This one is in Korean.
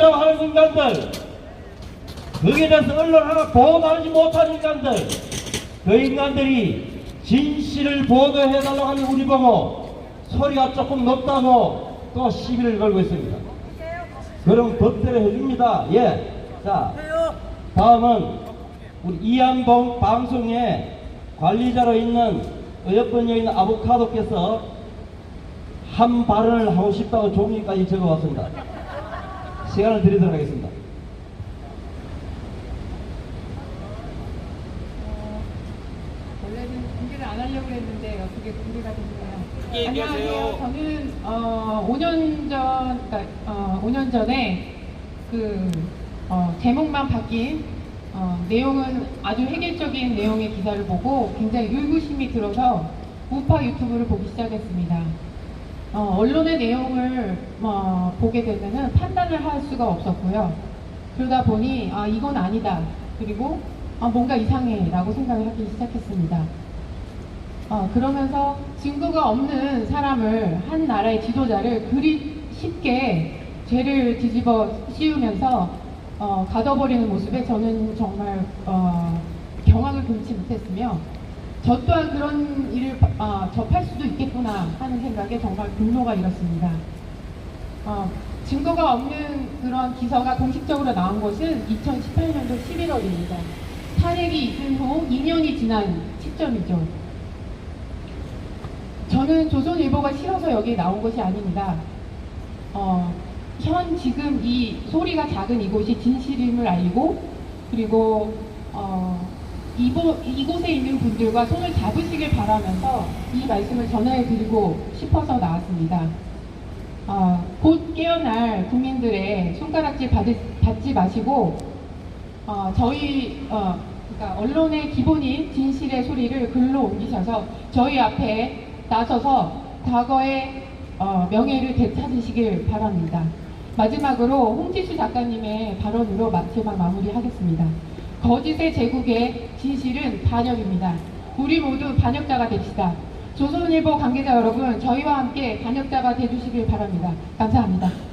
라고 하는 인간들 거기에 대해서 언론 하나 보도하지 못한 인간들 그 인간들이 진실을 보도해달라고 하는 우리 보고 소리가 조금 높다고 또 시비를 걸고 있습니다. 그럼 법대로 해줍니다. 예. 자 다음은 우리 이한봉 방송에 관리자로 있는 있는 아보카도께서 한 발언을 하고 싶다고 종이까지 적어왔습니다 시간을 드리도록 하겠습니다. 원래는 공개를 안 하려고 했는데 어떻게 공개가 됐네요. 예, 안녕하세요. 저는 어, 5년 전, 그러니까 어, 5년 전에 그 어, 제목만 바뀐 어, 내용은 아주 획일적인 내용의 기사를 보고 굉장히 의구심이 들어서 우파 유튜브를 보기 시작했습니다. 어, 언론의 내용을 어, 보게 되면은 판단을 할 수가 없었고요. 그러다 보니 아 이건 아니다. 그리고 아, 뭔가 이상해라고 생각을 하기 시작했습니다. 어, 그러면서 증거가 없는 사람을 한 나라의 지도자를 그리 쉽게 죄를 뒤집어 씌우면서 어, 가둬버리는 모습에 저는 정말 어, 경악을 금치 못했으며 저 또한 그런 일을 어, 접할 수도 있겠 구나 하는 생각에 정말 분노가 일었습니다. 어, 증거가 없는 그런 기사가 공식적으로 나온 것은 2018년도 11월입니다. 탄핵이 있은 후 2년이 지난 시점이죠. 저는 조선일보가 싫어서 여기 나온 것이 아닙니다. 어, 현 지금 이 소리가 작은 이곳이 진실임을 알고 그리고 어, 이곳, 이곳에 있는 분들과 손을 잡으시길 바라면서 이 말씀을 전해드리고 싶어서 나왔습니다. 어, 곧 깨어날 국민들의 손가락질 받으, 받지 마시고 어, 저희 어, 그러니까 언론의 기본인 진실의 소리를 글로 옮기셔서 저희 앞에 나서서 과거의 어, 명예를 되찾으시길 바랍니다. 마지막으로 홍지수 작가님의 발언으로 마지막 마무리하겠습니다. 거짓의 제국의 진실은 반역입니다. 우리 모두 반역자가 됩시다. 조선일보 관계자 여러분, 저희와 함께 반역자가 되주시길 바랍니다. 감사합니다.